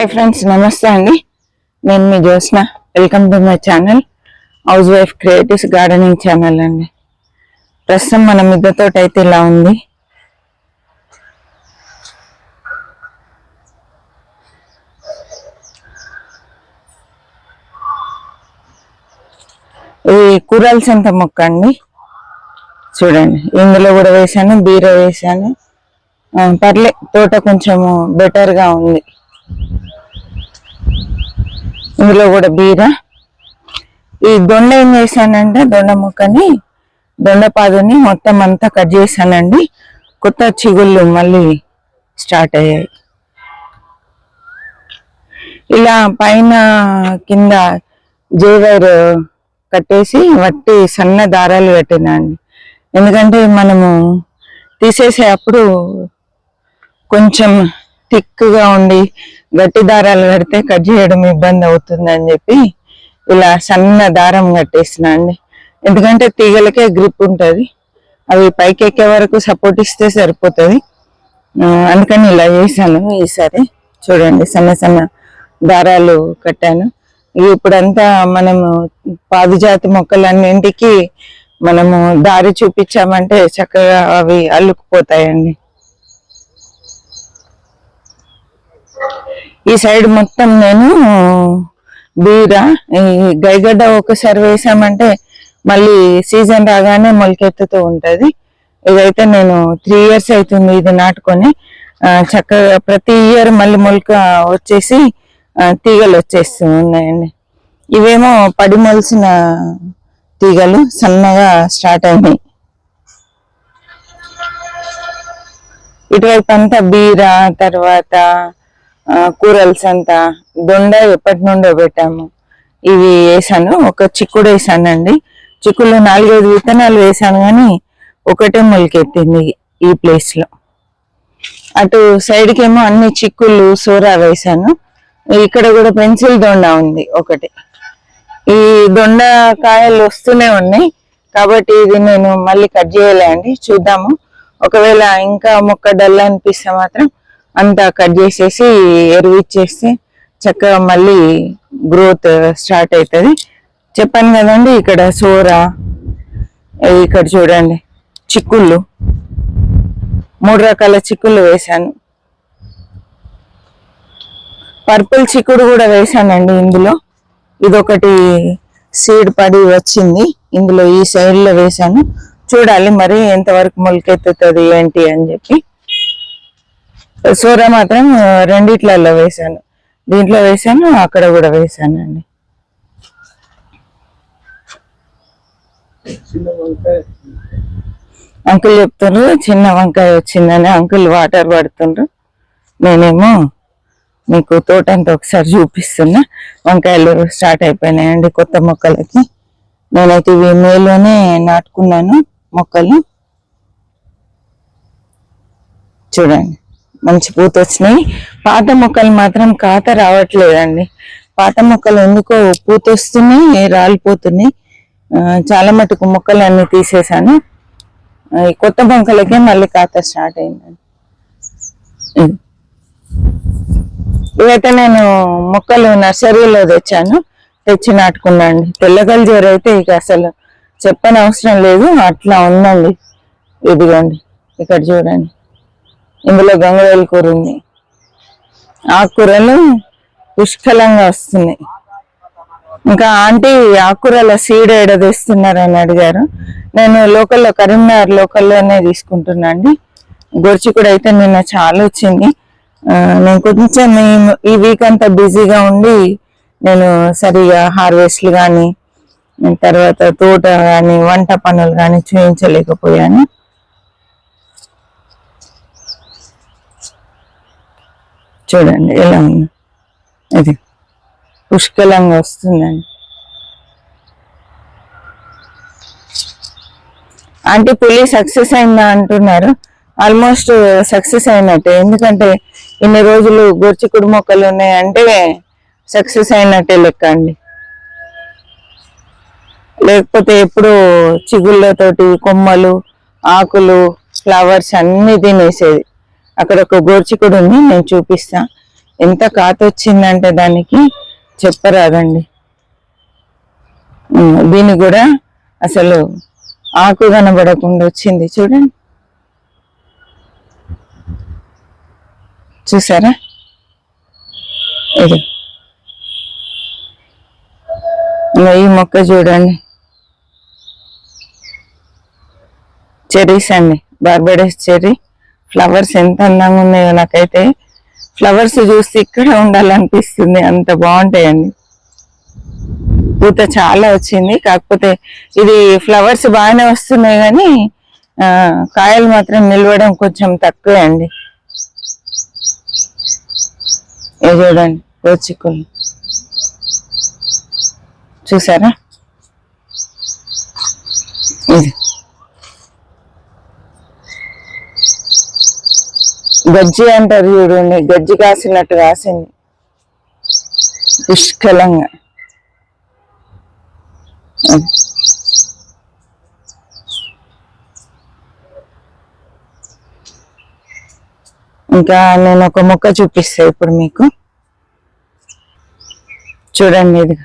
Hi friends నమస్తే అండి. నేను మీ Jyotsna. Welcome to my channel house wife creatives gardening channel అండి. ప్రస్తుతం మన మిద్దతో అయితే ఇలా ఉంది. ఈ కూరల్సంత మొక్క అండి. చూడండి ఇందులో కూడా వేసాను బీర వేసాను పర్లే తోట కొంచెము బెటర్గా ఉంది. ఇందులో కూడా బీర. ఈ దొండ ఏం చేశానంటే దొండ ముక్కని దొండపాదుని మొత్తం అంతా కట్ చేశానండి. కొత్త చిగుళ్ళు మళ్ళీ స్టార్ట్ అయ్యాయి. ఇలా పైన కింద జేవైర్ కట్టేసి వట్టి సన్న దారాలు కట్టినాండి ఎందుకంటే మనము తీసేసే అప్పుడు కొంచెం థిక్గా ఉండి గట్టి దారాలు కడితే కట్ చేయడం ఇబ్బంది అవుతుంది అని చెప్పి ఇలా సన్న దారం కట్టేసిన అండి. ఎందుకంటే తీగలకే గ్రిప్ ఉంటుంది. అవి పైకి ఎక్కే వరకు సపోర్ట్ ఇస్తే సరిపోతుంది. అందుకని ఇలా చేశాను ఈసారి. చూడండి సన్న సన్న దారాలు కట్టాను. ఇప్పుడంతా మనము పాదుజాతి మొక్కలన్నింటికి మనము దారి చూపించామంటే చక్కగా అవి అల్లుకుపోతాయండి. ఈ సైడ్ మొత్తం నేను బీర ఈ గైగడ్డ ఒకసారి వేసామంటే మళ్ళీ సీజన్ రాగానే మొలకెత్తుతూ ఉంటుంది. ఇదైతే నేను త్రీ ఇయర్స్ అవుతుంది ఇది నాటుకొని. చక్కగా ప్రతి ఇయర్ మళ్ళీ మొలక వచ్చేసి తీగలు వచ్చేస్తూ ఉన్నాయండి ఇవేమో పడి మొలిసిన తీగలు సన్నగా స్టార్ట్ అయినాయి. ఇటువైపు అంతా బీర తర్వాత కూరల్స్ అంతా దొండ ఎప్పటి నుండో పెట్టాము. ఇవి వేసాను. ఒక చిక్కుడు వేసానండి. చిక్కుల్లో నాలుగైదు విత్తనాలు వేసాను కానీ ఒకటే మొలకెత్తింది ఈ ప్లేస్లో అటు సైడ్కేమో అన్ని చిక్కులు సోరా వేసాను. ఇక్కడ కూడా పెన్సిల్ దొండ ఉంది ఒకటి. ఈ దొండ కాయలు వస్తూనే ఉన్నాయి. కాబట్టి ఇది నేను మళ్ళీ కట్ చేయలే అండి చూద్దాము. ఒకవేళ ఇంకా మొక్క డల్ అనిపిస్తే మాత్రం అంతా కట్ చేసేసి ఎరువు ఇచ్చేస్తే చక్కగా మళ్ళీ గ్రోత్ స్టార్ట్ అవుతుంది చెప్పాను కదండి ఇక్కడ సోర ఇక్కడ చూడండి చిక్కుళ్ళు. మూడు రకాల చిక్కుళ్ళు వేశాను. పర్పుల్ చిక్కుడు కూడా వేశానండి ఇందులో. ఇదొకటి సీడ్ పడి వచ్చింది. ఇందులో ఈ సైడ్లో వేశాను. చూడాలి మరి ఎంతవరకు మొలకెత్తుతుంది ఏంటి అని చెప్పి. సూర మాత్రం రెండిట్లలో వేశాను. దీంట్లో వేశాను అక్కడ కూడా వేశానండి అంకుల్ చెప్తుండ్రు చిన్న వంకాయ వచ్చిందని అంకుల్ వాటర్ పడుతుండ్రు. నేనేమో మీకు తోట అంతా ఒకసారి చూపిస్తున్నా. వంకాయలు స్టార్ట్ అయిపోయినాయండి కొత్త మొక్కలకి. నేనైతే ఇవి మేలోనే నాటుకున్నాను మొక్కలు. చూడండి. మంచి పూత వచ్చినాయి పాత మొక్కలు మాత్రం కాత రావట్లేదండి. పాత మొక్కలు ఎందుకో పూత వస్తున్నాయి రాలిపోతున్నాయి చాలా మటుకు మొక్కలు అన్ని తీసేసాను ఈ కొత్త బొంకలకే మళ్ళీ కాత స్టార్ట్ అయిందండి. ఇవైతే నేను మొక్కలు నర్సరీలో తెచ్చాను. తెచ్చి నాటుకున్నాండి తెల్లగల్జేరు అయితే ఇక అసలు చెప్పని అవసరం లేదు. అట్లా ఉందండి. ఇదిగోండి. ఇక్కడ చూడండి. ఇందులో గంగవేలు కూర ఉంది. ఆకుకూరలు పుష్కలంగా వస్తున్నాయి. ఇంకా ఆంటీ ఆకుకూరల సీడ్ ఏడ తెస్తున్నారని అడిగారు. నేను లోకల్లో కరీంనగర్ లోకల్లోనే తీసుకుంటున్నా అండి. గొరిచి కూడా అయితే నిన్న చాలా వచ్చింది. నేను కొంచెం ఈ- ఈ వీక్ అంతా బిజీగా ఉండి నేను సరిగా హార్వెస్ట్లు కానీ తర్వాత తోట కానీ వంట పనులు కానీ చూపించలేకపోయాను చూడండి ఎలా ఉంది? ఇది పుష్కలంగా వస్తుందండి. అంటే పులి సక్సెస్ అయిందా అంటున్నారు. ఆల్మోస్ట్ సక్సెస్ అయినట్టే. ఎందుకంటే ఇన్ని రోజులు గొర్చికుడు మొక్కలు ఉన్నాయంటే సక్సెస్ అయినట్టే లెక్క అండి. లేకపోతే ఎప్పుడు చిగుళ్ళతోటి కొమ్మలు ఆకులు ఫ్లవర్స్ అన్ని తినేసేది. అక్కడ ఒక గోర్చి కూడా ఉంది నేను చూపిస్తా. ఎంత కాత వచ్చిందంటే దానికి చెప్పరాదండి. దీన్ని కూడా అసలు ఆకు కనబడకుండా వచ్చింది. చూడండి. చూసారా? ఇది. ఈ మొక్క చూడండి. చెర్రీస్ అండి. బార్బడేస్ చెర్రీ. ఫ్లవర్స్ ఎంత అందంగా ఉన్నాయో నాకైతే ఫ్లవర్స్ చూసి ఇక్కడ ఉండాలనిపిస్తుంది. అంత బాగుంటాయండి. పూత చాలా వచ్చింది. కాకపోతే ఇది ఫ్లవర్స్ బాగానే వస్తున్నాయి కానీ కాయలు మాత్రం నిలవడం కొంచెం తక్కువే అండి ఇది చూడండి గోచిక్కులు చూసారా? ఇది. గజ్జి అంటారు చూడండి గజ్జి కాసినట్టు కాసింది. పుష్కలంగా. ఇంకా నేను ఒక మొక్క చూపిస్తా ఇప్పుడు మీకు. చూడండి ఇది.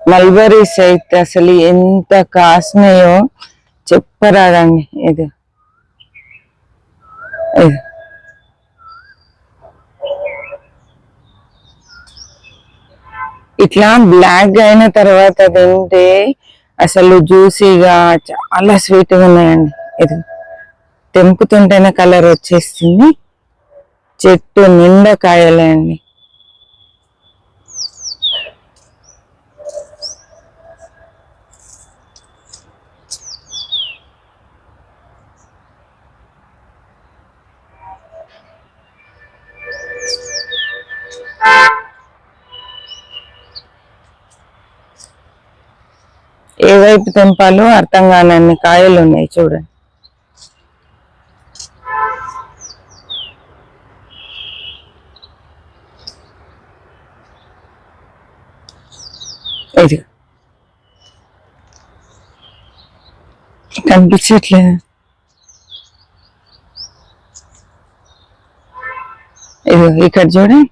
మల్బరీస్ అయితే అసలు ఎంత కాసినాయో చెప్పరాదండి ఇది. ఇట్లా బ్లాక్ అయిన తర్వాత తింటే అసలు జ్యూసీగా చాలా స్వీట్గా ఉన్నాయండి. ఇది తెంపుతుంటేనే కలర్ వచ్చేస్తుంది. చెట్టు నిండా కాయలే అండి ఏ తెంపాలు అర్థం కానన్ని కాయలు ఉన్నాయి చూడండి ఇది కనిపించట్లేదు ఇది ఇక్కడ చూడండి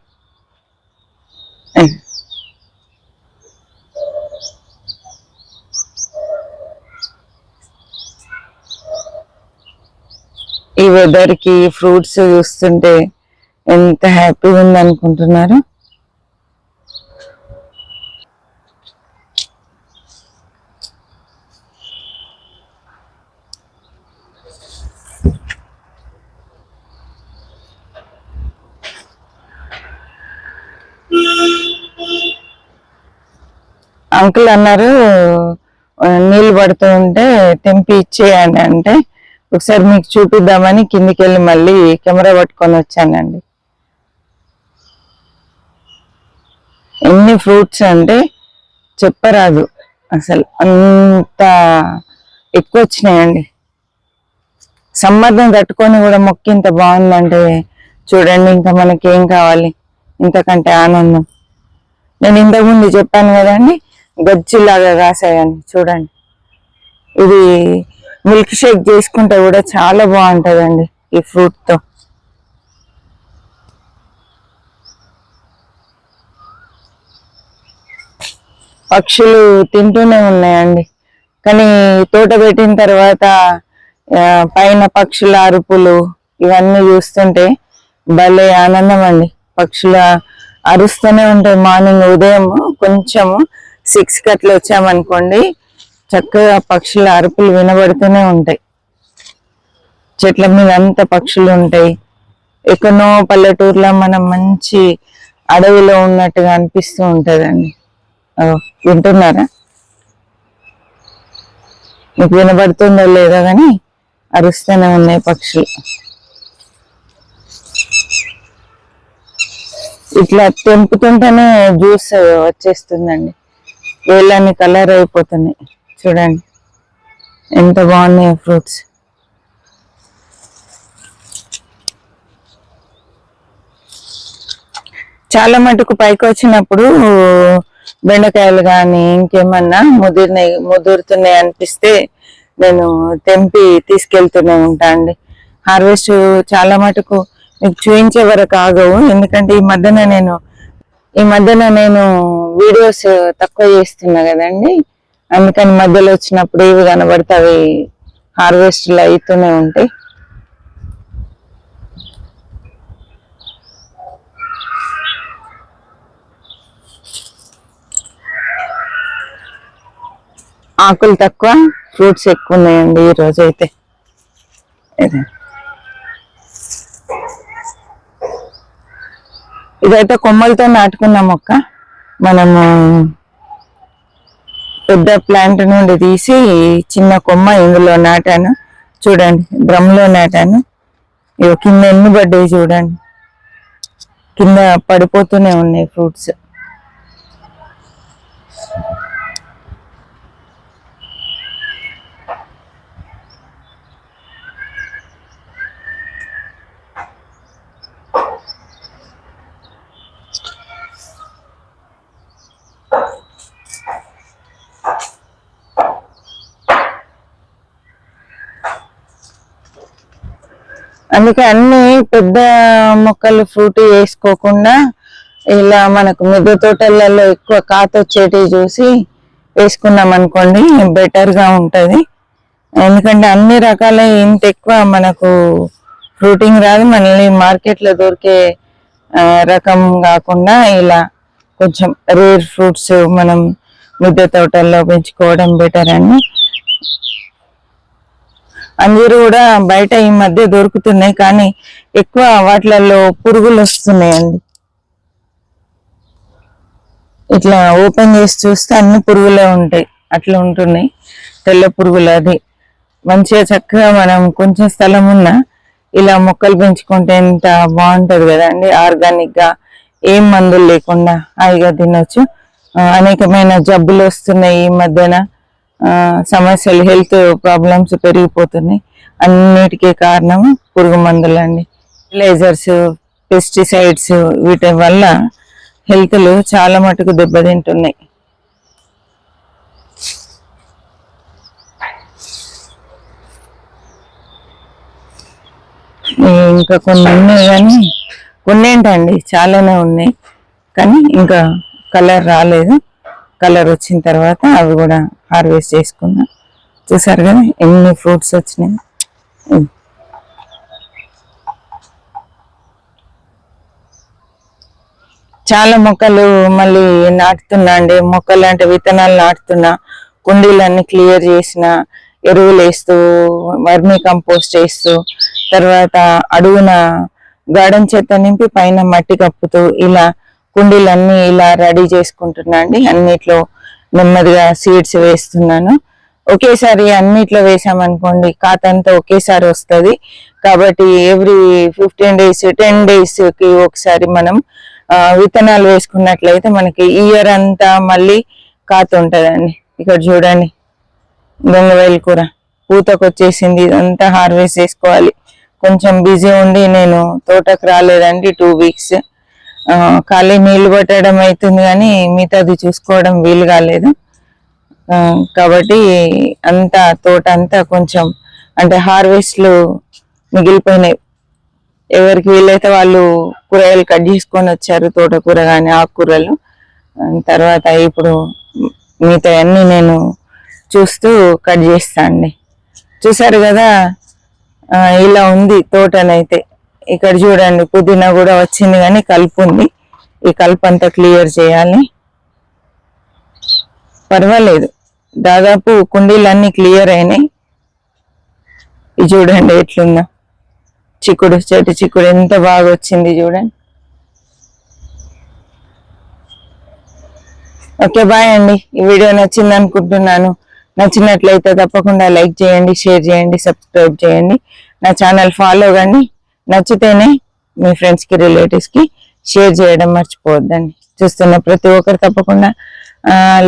ఈ వెదర్కి ఫ్రూట్స్ చూస్తుంటే ఎంత హ్యాపీగా ఉంది అనుకుంటున్నారు అంకుల్ అన్నారు నీళ్ళు పడుతూ ఉంటే తెంపి ఇచ్చేయండి అంటే ఒకసారి మీకు చూపిద్దామని కిందికి వెళ్ళి మళ్ళీ కెమెరా పట్టుకొని వచ్చానండి. ఎన్ని ఫ్రూట్స్ అంటే చెప్పరాదు. అసలు అంత ఎక్కువ వచ్చినాయండి. సమ్మర్ని తట్టుకొని కూడా మొక్క ఇంత బాగుందంటే చూడండి ఇంకా మనకి ఏం కావాలి? ఇంతకంటే ఆనందం. నేను ఇంతకుముందు చెప్పాను కదండి గజ్జిలాగా కాసాయని చూడండి. ఇది మిల్క్ షేక్ చేసుకుంటే కూడా చాలా బాగుంటుందండి ఈ ఫ్రూట్తో పక్షులు తింటూనే ఉన్నాయండి. కానీ తోట పెట్టిన తర్వాత పైన పక్షుల అరుపులు ఇవన్నీ చూస్తుంటే భలే ఆనందం అండి పక్షుల అరుస్తూనే ఉంటాయి. మార్నింగ్ ఉదయం కొంచెము సిక్స్కి అట్లా వచ్చామనుకోండి చక్కగా పక్షుల అరుపులు వినబడుతూనే ఉంటాయి. చెట్ల మీద అంత పక్షులు ఉంటాయి. ఎక్కడో పల్లెటూరులో మనం మంచి అడవిలో ఉన్నట్టుగా అనిపిస్తూ ఉంటదండి. వింటున్నారా? మీకు వినబడుతుందో లేదో కానీ అరుస్తూనే ఉన్నాయి పక్షులు. ఇట్లా తెంపుతుంటేనే జ్యూస్ వచ్చేస్తుందండి. వేళ్ళని కలర్ అయిపోతున్నాయి. చూడండి. ఎంత బాగున్నాయి ఫ్రూట్స్. చాలా మటుకు పైకి వచ్చినప్పుడు బెండకాయలు కానీ ఇంకేమన్నా ముదిరినాయి ముదురుతున్నాయి అనిపిస్తే నేను తెంపి తీసుకెళ్తూనే ఉంటా అండి. హార్వెస్ట్ చాలా మటుకు మీకు చూపించే వరకు ఆగవు. ఎందుకంటే ఈ మధ్యన నేను ఈ మధ్యన నేను వీడియోస్ తక్కువ చేస్తున్నా కదండి. అందుకని మధ్యలో వచ్చినప్పుడు ఇవి కనబడితే అవి హార్వెస్ట్లు అవుతూనే ఉంటాయి. ఆకులు తక్కువ ఫ్రూట్స్ ఎక్కువ ఉన్నాయండి ఈ రోజు అయితే. ఇదైతే కొమ్మలతో నాటుకున్న మొక్క. మనము పెద్ద ప్లాంట్ నుండి తీసి చిన్న కొమ్మ ఇందులో నాటాను. చూడండి డ్రమ్లో నాటాను. ఇవి కింద ఎన్ని పడ్డాయి చూడండి. కింద పడిపోతూనే ఉన్నాయి ఫ్రూట్స్ అందుకే అన్ని పెద్ద మొక్కలు ఫ్రూట్ వేసుకోకుండా ఇలా మనకు మిద్దె తోటలలో ఎక్కువ కాత వచ్చేటివి చూసి వేసుకున్నాం అనుకోండి బెటర్గా ఉంటుంది. ఎందుకంటే అన్ని రకాల ఇంత ఎక్కువ మనకు ఫ్రూటింగ్ రాదు మనల్ని మార్కెట్లో దొరికే రకం కాకుండా ఇలా కొంచెం రేర్ ఫ్రూట్స్ మనం మిద్దె తోటల్లో పెంచుకోవడం బెటర్ అని. అంజూరు కూడా బయట ఈ మధ్య దొరుకుతున్నాయి కానీ ఎక్కువ వాటిలలో పురుగులు వస్తున్నాయండి. ఇట్లా ఓపెన్ చేసి చూస్తే అన్ని పురుగులే ఉంటాయి అట్లా ఉంటున్నాయి. తెల్ల పురుగులు అది. మంచిగా చక్కగా మనం కొంచెం స్థలం ఉన్నా ఇలా మొక్కలు పెంచుకుంటే ఎంత బాగుంటుంది కదండి ఆర్గానిక్గా ఏం మందులు లేకుండా హాయిగా తినొచ్చు. అనేకమైన జబ్బులు వస్తున్నాయి ఈ మధ్యన. సమస్యలు హెల్త్ ప్రాబ్లమ్స్ పెరిగిపోతున్నాయి. అన్నిటికీ కారణం పురుగు మందులండి. లేజర్స్ పెస్టిసైడ్స్ వీటి వల్ల హెల్త్లు చాలా మటుకు దెబ్బతింటున్నాయి. ఇంకా కొన్ని ఉన్నాయి కానీ కొన్ని ఏంటండి చాలానే ఉన్నాయి. కానీ ఇంకా కలర్ రాలేదు. కలర్ వచ్చిన తర్వాత అవి కూడా హార్వెస్ట్ చేసుకుందాం. చూసారు కదా ఎన్ని ఫ్రూట్స్ వచ్చినాయి. చాలా మొక్కలు మళ్ళీ నాటుతున్నా అండి. మొక్కలు అంటే విత్తనాలు నాటుతున్నా కుండీలన్నీ క్లియర్ చేసిన ఎరువులు వేస్తూ వర్మీ కంపోస్ట్ వేస్తూ తర్వాత అడుగున గార్డెన్ చెత్త నింపి పైన మట్టి కప్పుతూ ఇలా కుండీలన్నీ ఇలా రెడీ చేసుకుంటున్నా అండి. అన్నిట్లో నెమ్మదిగా సీడ్స్ వేస్తున్నాను. ఒకేసారి అన్నిట్లో వేసామనుకోండి కాతంతా ఒకేసారి వస్తుంది. కాబట్టి ఎవ్రీ ఫిఫ్టీన్ డేస్ టెన్ డేస్కి ఒకసారి మనం విత్తనాలు వేసుకున్నట్లయితే మనకి ఇయర్ అంతా మళ్ళీ కాత ఉంటుందండి. ఇక్కడ చూడండి గంగవేల కూర. పూతకు వచ్చేసింది ఇదంతా హార్వెస్ట్ చేసుకోవాలి. కొంచెం బిజీ ఉండి నేను తోటకు రాలేదండి టూ వీక్స్. ఖాళీ నీళ్ళు పట్టడం అవుతుంది కానీ మిగతాది చూసుకోవడం వీలు కాలేదు. కాబట్టి అంతా తోట అంతా కొంచెం అంటే హార్వెస్ట్లు మిగిలిపోయినాయి. ఎవరికి వీలైతే వాళ్ళు కూరగాయలు కట్ చేసుకొని వచ్చారు తోటకూర కానీ ఆకుకూరలు. తర్వాత ఇప్పుడు మిగతా అన్నీ నేను చూస్తూ కట్ చేస్తా అండి. చూసారు కదా? ఇలా ఉంది తోటనైతే. ఇక్కడ చూడండి పుదీనా కూడా వచ్చింది కానీ కలుపు ఉంది. ఈ కలుపు అంతా క్లియర్ చేయాలి. పర్వాలేదు. దాదాపు కుండీలన్నీ క్లియర్ అయినాయి. ఇది చూడండి ఎట్లుందో. చిక్కుడు చెట్టు చిక్కుడు ఎంత బాగా వచ్చింది చూడండి. ఓకే బాయ్ అండి. ఈ వీడియో నచ్చింది అనుకుంటున్నాను. నచ్చినట్లయితే తప్పకుండా లైక్ చేయండి షేర్ చేయండి సబ్స్క్రైబ్ చేయండి. నా ఛానల్ ఫాలో కానీ నచ్చితేనే మీ ఫ్రెండ్స్కి షేర్ చేయడం మర్చిపోవద్దండి. చూస్తున్న ప్రతి ఒక్కరు తప్పకుండా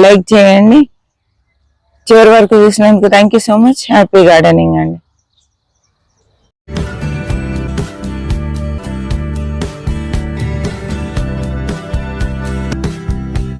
లైక్ చేయండి. చివరి వరకు చూసినందుకు thank you so much happy gardening అండి.